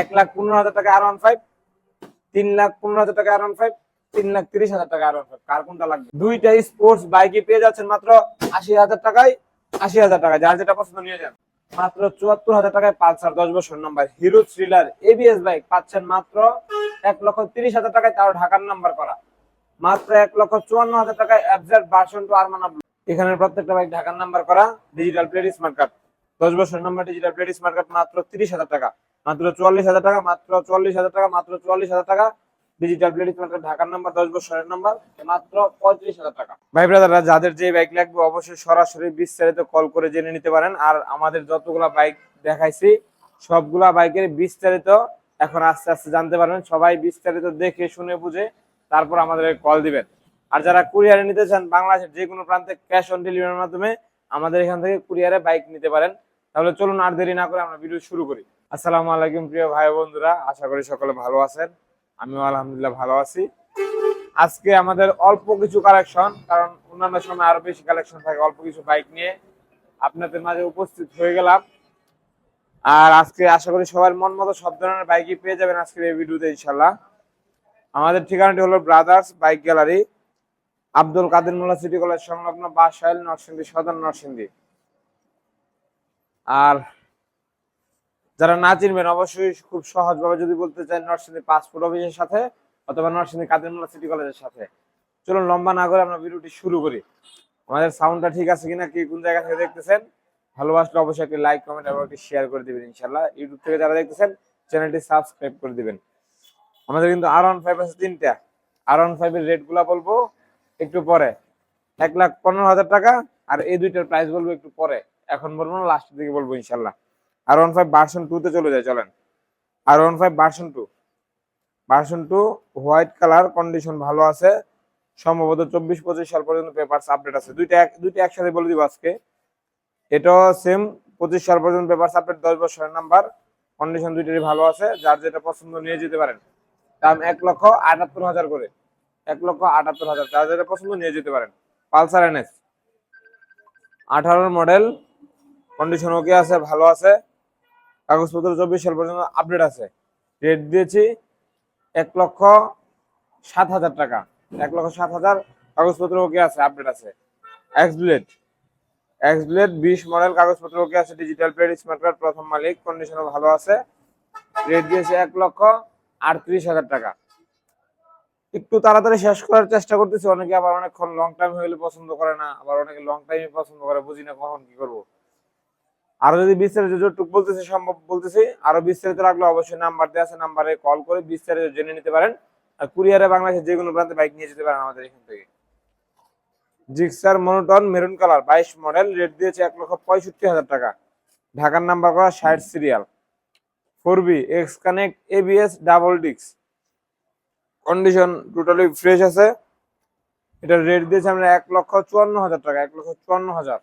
এক লাখ পনেরো হাজার টাকা আর ওয়ান ফাইভ তিন লাখ পনেরো হাজার টাকা আর ওয়ান ফাইভ তিন লাখ তিরিশ হাজার টাকা আর ওয়ান ফাইভ কার কোনটা লাগবে? দুইটা স্পোর্টস বাইকে পেয়ে যাচ্ছেন মাত্র আশি হাজার টাকায়, আশি হাজার টাকা যার যেটা পছন্দ নিয়ে যান। মাত্র চুয়াত্তর হাজার টাকায় পালসার দশ বছর number Hero thriller ABS bike পাচ্ছেন মাত্র এক লক্ষ তিরিশ হাজার টাকায়। তাও ঢাকার নাম্বার করা। মাত্র এক লক্ষ চুয়ান্ন হাজার টাকায় অ্যাবজার্ট ভার্সন টু আরমানা এখানে প্রত্যেকটা বাইক ঢাকার নাম্বার করা ডিজিটাল প্লেট স্মার্ট কার্ড দশ বছর number digital plate smart card মাত্র তিরিশ হাজার টাকা। মাত্র চুয়াল্লিশ হাজার টাকা, মাত্র চুয়াল্লিশ হাজার টাকা, মাত্র চুয়াল্লিশ হাজার টাকা। ডিজিটাল প্লেট ঢাকার নাম্বার দশ বছরের নাম্বার মাত্র পঁয়ত্রিশ হাজার টাকা। ভাই ব্রাদাররা, যাদের যে বাইক লাগবে, অবশ্যই সরাসরি বিস্তারিত কল করে জেনে নিতে পারেন। আর আমাদের যতগুলা বাইক দেখাইছি, সবগুলা বাইকের বিস্তারিত এখন আস্তে আস্তে জানতে পারবেন। সবাই বিস্তারিত দেখে, শুনে, বুঝে তারপর আমাদের কল দিবেন। আর যারা কুরিয়ারে নিতে চান, বাংলাদেশের যে কোনো প্রান্তে ক্যাশ অন ডেলিভারির মাধ্যমে আমাদের এখান থেকে কুরিয়ারে বাইক নিতে পারেন। তাহলে চলুন আর দেরি না করে আমরা ভিডিও শুরু করি। আসসালামু আলাইকুম প্রিয় ভাই বন্ধুরা, আশা করি সকলে ভালো আছেন। আমিও আলহামদুলিল্লাহ ভালো আছি। আজকে আমাদের অল্প কিছু কালেকশন, কারণ অন্যান্য সময় আরও বেশি কালেকশন থাকে অল্প কিছু বাইক নিয়ে। আপনাদের মাঝে উপস্থিত হয়ে গেলাম। আর আজকে আশা করি সবার মন মতো সব ধরনের বাইকই পেয়ে যাবেন আজকের এই ভিডিওতে ইনশাল্লাহ আমাদের ঠিকানাটি হলো brothers bike gallery Abdul Kader Molla city college সংলগ্ন বাসাইল নরসিংদী, সদর নরসিংদী। আর যারা না চিনবেন অবশ্যই খুব সহজভাবে যদি বলতে চান নরসিংদী পাসপোর্ট অফিসের সাথে অথবা নরসিংদী কাদের মোল্লা সিটি কলেজের সাথে। চলুন, লম্বা না করে আমরা ভিডিওটি শুরু করি। আমাদের সাউন্ডটা ঠিক আছে কিনা, কি কোন জায়গা থেকে দেখতেছেন? ভালোবাসলে অবশ্যই একটি লাইক, কমেন্ট এবং একটি শেয়ার করে দিবেন ইনশাল্লাহ ইউটিউব থেকে যারা দেখতেছেন, চ্যানেলটি সাবস্ক্রাইব করে দিবেন। আমাদের কিন্তু আর ওয়ান ফাইভ আছে তিনটা। আর ওয়ান ফাইভ এর রেটগুলা বলব একটু পরে। এক লাখ পনেরো হাজার টাকা, আর এই দুইটার প্রাইস বলব একটু পরে। এখন বলব না লাস্টের দিকে বলব ইনশাল্লাহ R one five version two তে চলে যায়, চলেন। R one five version two version two white colour condition ভালো আছে। সম্ভবত চব্বিশ, পঁচিশ সাল পর্যন্ত পেপার আপডেট আছে। দুইটা এক, দুইটা একসাথে বলে দিব আজকে। এটাও সেম পঁচিশ সাল পর্যন্ত পেপার আপডেট দশ বছরের নাম্বার কন্ডিশন দুইটারই ভালো আছে। যার যেটা পছন্দ নিয়ে যেতে পারেন। দাম এক লক্ষ আটাত্তর হাজার করে। এক লক্ষ আটাত্তর হাজার। যার যেটা পছন্দ নিয়ে যেতে পারেন। Pulsar NS. আঠারোর মডেল কন্ডিশন ওকে আছে, ভালো আছে। কাগজপত্র চব্বিশ সাল পর্যন্ত আপডেট আছে। রেট দিয়েছি এক লক্ষ সাত হাজার টাকা। এক লক্ষ সাত হাজার কাগজপত্র ওকে আছে আপডেট আছে। এক্স ব্লেড এক্স ব্লেড বিশ মডেল কাগজপত্র ওকে আছে ডিজিটাল প্লেট স্মার্ট কার্ড প্রথম মালিক কন্ডিশনও ভালো আছে। রেট দিয়েছে এক লক্ষ আটত্রিশ হাজার টাকা। একটু তাড়াতাড়ি শেষ করার চেষ্টা করতেছি, অনেকে আবার অনেকক্ষণ লং টাইম হইলে পছন্দ করে না, আবার অনেকে লং টাইমে পছন্দ করে, বুঝি না কখন কি করব। আরও যদি বিস্তারিত যতটুকু বলতেছি, সম্ভব বলতেছি, আরও বিস্তারিত লাগলে অবশ্যই নাম্বার দেওয়া আছে নাম্বারে কল করে বিস্তারিত জেনে নিতে পারেন। আর কুরিয়ারে বাংলাদেশের যে কোনো প্রান্তে বাইক নিয়ে যেতে পারেন আমাদের এখান থেকে। জিক্সার মনোটন মেরুন কালার বাইশ মডেল রেট দিয়েছে এক লক্ষ পঁয়ষট্টি হাজার টাকা। ঢাকার নাম্বার করা ষাট serial four B X connect ABS double ডিক্স কন্ডিশন টোটালি ফ্রেশ আছে। এটার রেট দিয়েছে আমরা এক লক্ষ চুয়ান্ন হাজার টাকা, এক লক্ষ চুয়ান্ন হাজার।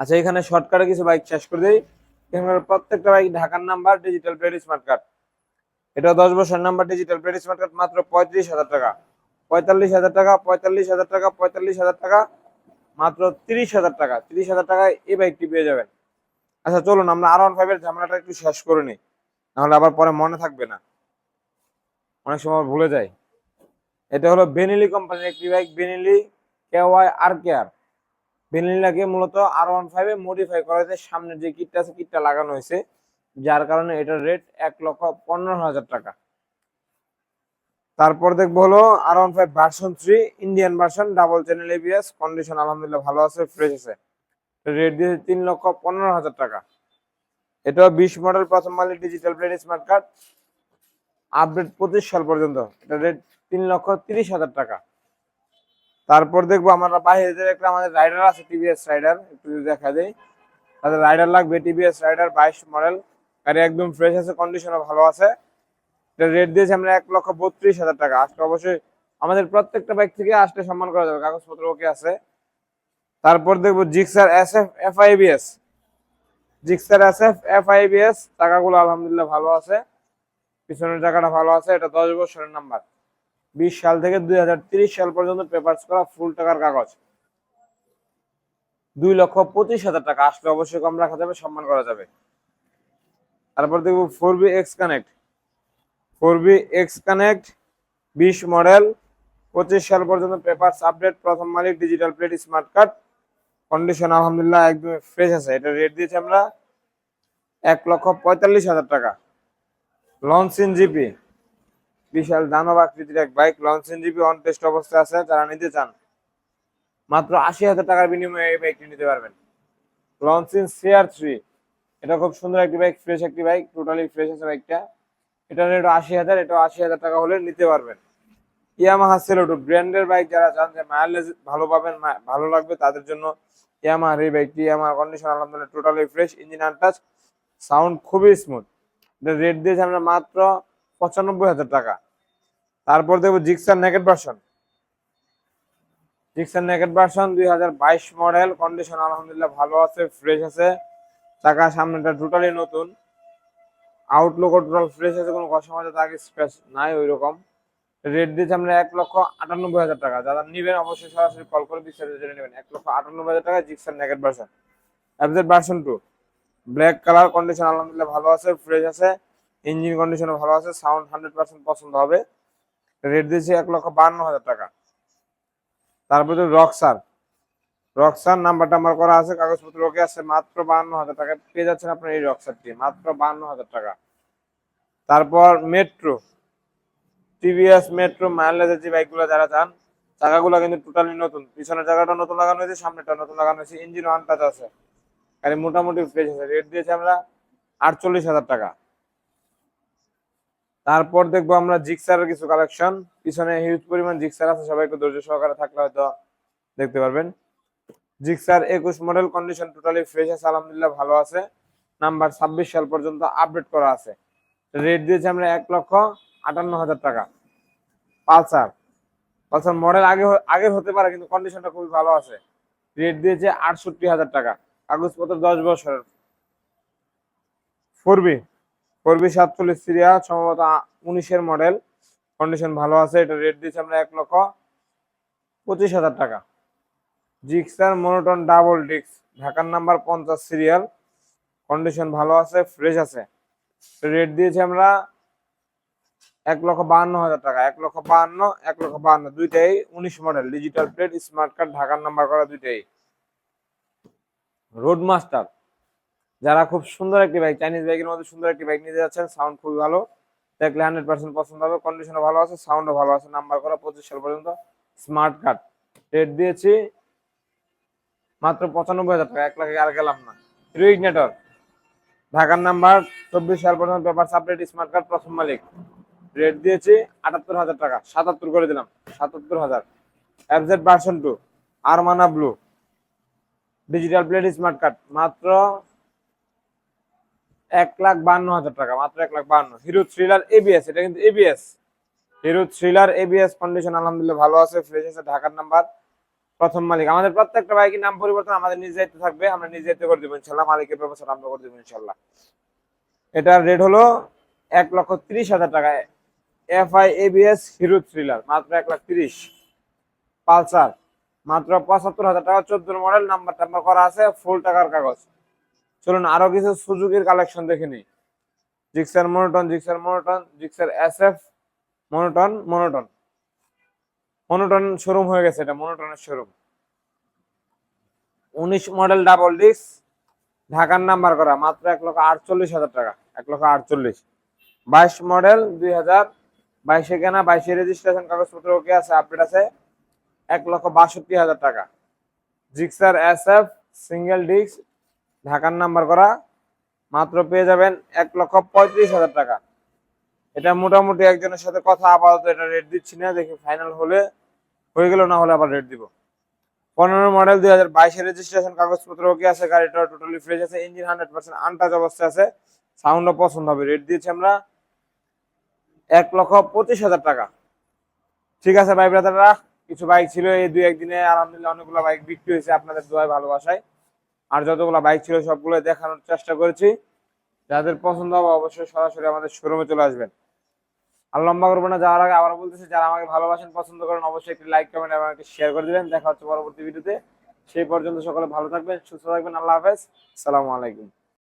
আচ্ছা এখানে শর্টকাটে কিছু বাইক শেষ করে দিই। প্রত্যেকটা বাইক ঢাকার number digital plate smart card এটা দশ বছর number digital plate smart card মাত্র পঁয়ত্রিশ হাজার টাকা। পঁয়তাল্লিশ হাজার টাকা, পঁয়তাল্লিশ হাজার টাকা, পঁয়তাল্লিশ হাজার টাকা, মাত্র তিরিশ হাজার টাকা। তিরিশ হাজার টাকায় এই বাইকটি পেয়ে যাবেন। আচ্ছা চলুন, আমরা আর ওয়ান ফাইভের ঝামেলাটা একটু শেষ করে নিই। নাহলে আবার পরে মনে থাকবে না। অনেক সময় ভুলে যাই। এটা হলো বেনিলি কোম্পানির একটি বাইক বেনিলি কেওয়াই আর কেয়ার বেনিলাকে মূলত আর ওয়ান ফাইভে মডিফাই করা হয়েছে। সামনের যে কিটটা আছে কিটটা লাগানো হয়েছে, যার কারণে এটার রেট এক লক্ষ পনেরো হাজার টাকা। তারপর দেখব হলো R one five version three Indian version double channel ABS condition আলহামদুলিল্লাহ ভালো আছে ফ্রেশ আছে। রেট দিয়েছে তিন লক্ষ পনেরো হাজার টাকা। এটা বিশ মডেল প্রথম মালিক digital plate smart card update পঁচিশ সাল পর্যন্ত। এটা রেট তিন লক্ষ তিরিশ হাজার টাকা। তারপর দেখব আমরা বাইরে একটা আমাদের রাইডার আছে টিভিএস রাইডার একটু যদি দেখা যায় তাদের রাইডার লাগবে টিভিএস রাইডার বাইশ মডেল গাড়ি একদম ফ্রেশ আছে কন্ডিশনও ভালো আছে। এটা রেট দিয়েছে আমরা এক লক্ষ বত্রিশ হাজার টাকা। আজকে অবশ্যই আমাদের প্রত্যেকটা বাইক থেকে আসলে সম্মান করা যাবে, কাগজপত্র ওকে আছে। তারপর দেখব Gixxer S F F I ABS Gixxer S F F I ABS টাকাগুলো আলহামদুলিল্লাহ ভালো আছে। পিছনের টাকাটা ভালো আছে, এটা দশ বছরের নাম্বার বিশ সাল থেকে দুই সাল পর্যন্ত পেপারস করা ফুল টাকার কাগজ। দুই লক্ষ পঁচিশ হাজার টাকা। আসলে অবশ্যই কম রাখা যাবে, সম্মান করা যাবে। তারপর দেখব four B X connect four B X connect বিশ মডেল পঁচিশ সাল পর্যন্ত পেপারস আপডেট প্রথম মালিক digital plate smart card condition আলহামদুলিল্লাহ একদম ফ্রেশ আছে। এটা রেট দিয়েছি আমরা এক লক্ষ পঁয়তাল্লিশ হাজার টাকা। লঞ্চিন জিপি বিশাল দানব আকৃতির এক bike launching GP on test অবস্থায় আছে, যারা নিতে চান। মাত্র আশি হাজার টাকার বিনিময়ে এই বাইকটি নিতে পারবেন। লঞ্চিন সিআর থ্রি এটা খুব সুন্দর একটি বাইক ফ্রেশ একটি বাইক টোটালি ফ্রেশ আছে বাইকটা। এটা রেট আশি হাজার এটা আশি হাজার টাকা হলে নিতে পারবেন। ইয়ামাহা সেলোটো ব্র্যান্ডের বাইক যারা চান যে মাইলেজ ভালো পাবেন ভালো লাগবে, তাদের জন্য ইয়ামাহার এই বাইকটি ইয়ামাহার কন্ডিশন আলহামদুলিল্লাহ totally fresh engine untouch sound খুবই স্মুথ এটা রেট দিয়েছে আমরা মাত্র পঁচানব্বই হাজার টাকা। তারপর দেখব Gixxer naked version Gixxer naked version দুই হাজার বাইশ মডেল কন্ডিশন আলহামদুলিল্লাহ ভালো আছে ফ্রেশ আছে। চাকা সামনেটা টোটালি নতুন। আউটলুক টোটাল ফ্রেশ আছে, কোনো কষ্ট মাঝে তাকে স্পেস নাই ওই রকম রেট দিয়েছে আমরা এক লক্ষ আটানব্বই হাজার টাকা। যারা নিবেন অবশ্যই সরাসরি কল করে বিস্তারিত জেনে নেবেন। এক লক্ষ আটানব্বই হাজার টাকা Gixxer naked version FZ version two black colour condition আলহামদুলিল্লাহ ভালো আছে ফ্রেশ আছে। ইঞ্জিন কন্ডিশনও ভালো আছে সাউন্ড হান্ড্রেড পার্সেন্ট পছন্দ হবে। রেট দিয়েছে এক লক্ষ বান্ন হাজার টাকা। তারপরে রকসার রকসার নাম্বার টাম্বার করা আছে, কাগজপত্র ওকে আছে, মাত্র বান্ন হাজার টাকা। পেয়ে যাচ্ছেন আপনার এই রকসারটি মাত্র বান্ন হাজার টাকা। তারপর মেট্রো টিভিএস মেট্রো মাইলেজের যে বাইকগুলো যারা চান, চাকাগুলো কিন্তু টোটালি নতুন। পিছনের জায়গাটা নতুন লাগানো হয়েছে সামনেটা নতুন লাগানো হয়েছে। ইঞ্জিন ওয়ান টাচ আছে। গাড়ি মোটামুটি ফ্রেশ আছে। রেট দিয়েছে আমরা আটচল্লিশ হাজার টাকা। তারপর দেখব আমরা জিক্সারের কিছু কালেকশন পিছনে হিউজ পরিমাণ জিক্সার আছে, সবাই একটু ধৈর্য সহকারে থাকলে হয়তো দেখতে পারবেন। জিক্সার একুশ মডেল কন্ডিশন টোটালি ফ্রেশ আছে, আলহামদুলিল্লাহ ভালো আছে। নাম্বার ছাব্বিশ সাল পর্যন্ত আপডেট করা আছে। রেট দিয়েছে আমরা এক লক্ষ আটান্ন হাজার টাকা। পালসার। পালসার মডেল আগে আগের হতে পারে, কিন্তু কন্ডিশনটা খুবই ভালো আছে। রেট দিয়েছে আটষট্টি হাজার টাকা। কাগজপত্র দশ বছরের। Four B. ফোর বি সাতচল্লিশ সিরিয়া, সম্ভবত উনিশের মডেল কন্ডিশন ভালো আছে, এটা রেট দিয়েছে আমরা এক লক্ষ পঁচিশ হাজার টাকা। জিক্সার মনোটন ডাবল ডিক্স ঢাকার নাম্বার পঞ্চাশ সিরিয়াল কন্ডিশন ভালো আছে ফ্রেশ আছে। রেট দিয়েছি আমরা এক লক্ষ বাহান্ন হাজার টাকা। এক লক্ষ বাহান্ন, এক লক্ষ বাহান্ন, দুইটাই উনিশ model digital plate smart card ঢাকার নাম্বার করা দুইটাই। রোড মাস্টার যারা খুব সুন্দর একটি বাইক চাইনিজ বাইকের মধ্যে সুন্দর একটি বাইক নিতে যাচ্ছেন সাউন্ড খুবই ভালো। দেখলে হান্ড্রেড পার্সেন্ট পছন্দ হবে কন্ডিশনও ভালো আছে সাউন্ডও ভালো আছে। নাম্বার করা পঁচিশ সাল পর্যন্ত স্মার্ট কার্ড রেট দিয়েছি মাত্র পঁচানব্বই হাজার টাকা, এক লাখে আর গেলাম না। হিরো ইগনেটর ঢাকার নাম্বার চব্বিশ সাল পর্যন্ত পেপার সাবলেট স্মার্ট কার্ড প্রথম মালিক। রেট দিয়েছি আটাত্তর হাজার টাকা, সাতাত্তর করে দিলাম, সাতাত্তর হাজার। FZ version two আরমানা blue digital plate smart card মাত্র এক লাখ বান্ন হাজার টাকা, মাত্র এক লাখ বান্ন। হিরো থ্রিলার এবিএস এটা কিন্তু ABS Hero thriller ABS condition আলহামদুলিল্লাহ ভালো আছে ফ্রেশ আছে, ঢাকার নাম্বার প্রথম মালিক। আমাদের প্রত্যেকটা বাইকের নাম পরিবর্তন আমাদের নিজ দায়িত্ব থাকবে, আমরা নিজ দায়িত্ব করে দেবো ইনশাল্লাহ, মালিকের ব্যবস্থা আমরা করে দেবো ইনশাল্লাহ। এটার রেট হলো এক লক্ষ তিরিশ হাজার টাকা। F I ABS Hero thriller মাত্র এক লাখ তিরিশ। পালসার, মাত্র পঁচাত্তর হাজার টাকা চোদ্দ মডেল নাম্বার টাম্বার করা আছে ফুল টাকার কাগজ। চলুন আরও কিছু সুজুকির কালেকশন দেখে নিই। Gixxer monotone Gixxer monotone Gixxer S F monotone monotone monotone showroom হয়ে গেছে এটা মনোটনের শোরুম উনিশ মডেল ডাবল ডিস্ক ঢাকার নাম্বার করা, মাত্র এক লক্ষ আটচল্লিশ হাজার টাকা, এক লক্ষ আটচল্লিশ। বাইশ মডেল দুই হাজার, বাইশে কেনা, বাইশে রেজিস্ট্রেশন কাগজপত্র ওকে আছে আপডেট আছে, এক লক্ষ বাষট্টি হাজার টাকা। Gixxer S F single disc ঢাকার নাম্বার করা, মাত্র পেয়ে যাবেন এক লক্ষ পঁয়ত্রিশ হাজার টাকা। এটা মোটামুটি একজনের সাথে কথা আপাতত এটা রেট দিচ্ছি না, দেখি ফাইনাল হলে, হয়ে গেল না হলে আবার রেট দিব। পনেরো মডেল দুই হাজার বাইশে রেজিস্ট্রেশন কাগজপত্র ওকে আছে? গাড়িটা টোটালি ফ্রেশ আছে ইঞ্জিন হান্ড্রেড পার্সেন্ট আনটাচ অবস্থায় আছে সাউন্ডও পছন্দ হবে রেট দিয়েছি আমরা এক লক্ষ পঁচিশ হাজার টাকা। ঠিক আছে ভাই, ব্রাদাররা, কিছু বাইক ছিল, এই দুই একদিনে আলহামদুলিল্লাহ অনেকগুলো বাইক বিক্রি হয়েছে আপনাদের দোয়ায়, ভালোবাসায়। আর যতগুলো বাইক ছিল সবগুলো দেখানোর চেষ্টা করেছি। যাদের পছন্দ হবে অবশ্যই সরাসরি আমাদের শোরুমে চলে আসবেন। আর লম্বা করব না, যাওয়ার আগে আবার বলতেছি, যারা আমাকে ভালোবাসেন, পছন্দ করেন, অবশ্যই একটি লাইক কমেন্ট এবং একটি শেয়ার করে দিবেন। দেখা হচ্ছে পরবর্তী ভিডিওতে সেই পর্যন্ত সকলে ভালো থাকবেন, সুস্থ থাকবেন। আল্লাহ হাফেজ। সালামু আলাইকুম।